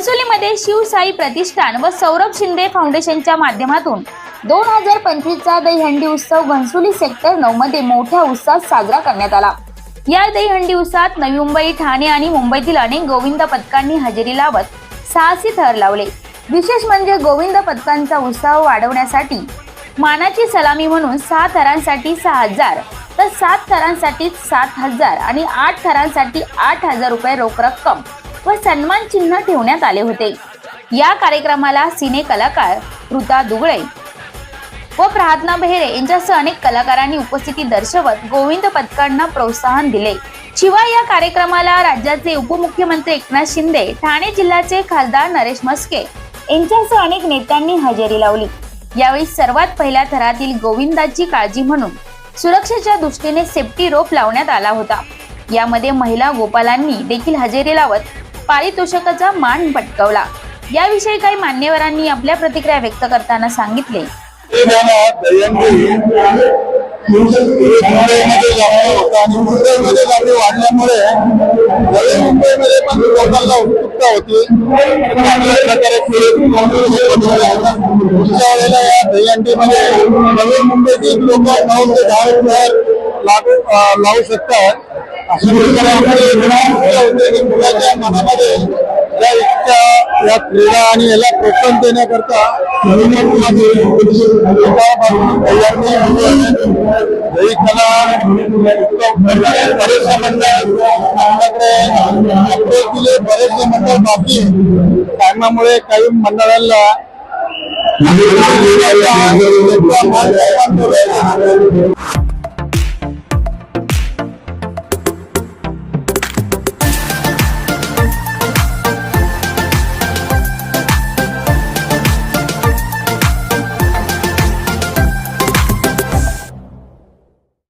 कणसोलीमध्ये शिवसाई प्रतिष्ठान व सौरभ शिंदे फाउंडेशनच्या माध्यमातून दोन हजार पंचवीसचा दहीहंडी उत्सव घनसोली सेक्टर नऊ मध्ये मोठ्या उत्साहात साजरा करण्यात आला. या दहीहंडी उत्सवात नवी मुंबई ठाणे आणि मुंबईतील अनेक गोविंद पथकांनी हजेरी लावत साहसी थर लावले. विशेष म्हणजे गोविंद पथकांचा उत्साह वाढवण्यासाठी मानाची सलामी म्हणून सहा थरांसाठी सहा हजार तर सात थरांसाठी सात हजार आणि आठ थरांसाठी आठ हजार रुपये रोख रक्कम. व सन्मान चिन्ह ठेवण्यात आले होते. या कार्यक्रमाला सिने कलाकार ऋता दुगळे व प्रार्थना बेहरे यांच्यासह अनेक कलाकारांनी उपस्थिती दर्शवत गोविंद पथकांना प्रोत्साहन दिले. शिवाय या कार्यक्रमाला राज्याचे उपमुख्यमंत्री एकनाथ शिंदे ठाणे जिल्ह्याचे खासदार नरेश मस्के यांच्यासह अनेक नेत्यांनी हजेरी लावली. यावेळी सर्वात पहिल्या थरातील गोविंदाची काळजी म्हणून सुरक्षेच्या दृष्टीने सेफ्टी रोप लावण्यात आला होता. यामध्ये महिला गोपालांनी देखील हजेरी लावत पारितोषिकाचा मान पटकवला. याविषयी काही मान्यवरांनी आपल्या प्रतिक्रिया व्यक्त करताना सांगितले. मुंबईमध्ये आणि मुंबईमध्ये वाढल्यामुळे नवी मुंबईमध्ये पण लोकांना उत्सुकता होती. चांगल्या प्रकारे पुढच्या वेळेला या दहीहंडीमध्ये नवी मुंबईतील लोक नऊ ते दहा लागू लावू शकतात. अशा मनामध्ये या या क्रीडा आणि याला प्रोत्साहन देण्याकरता दही कला बरेचसे मंडळ आपल्याकडे बरेचसे मंडळ बाकी कारणामुळे काही मंडळांना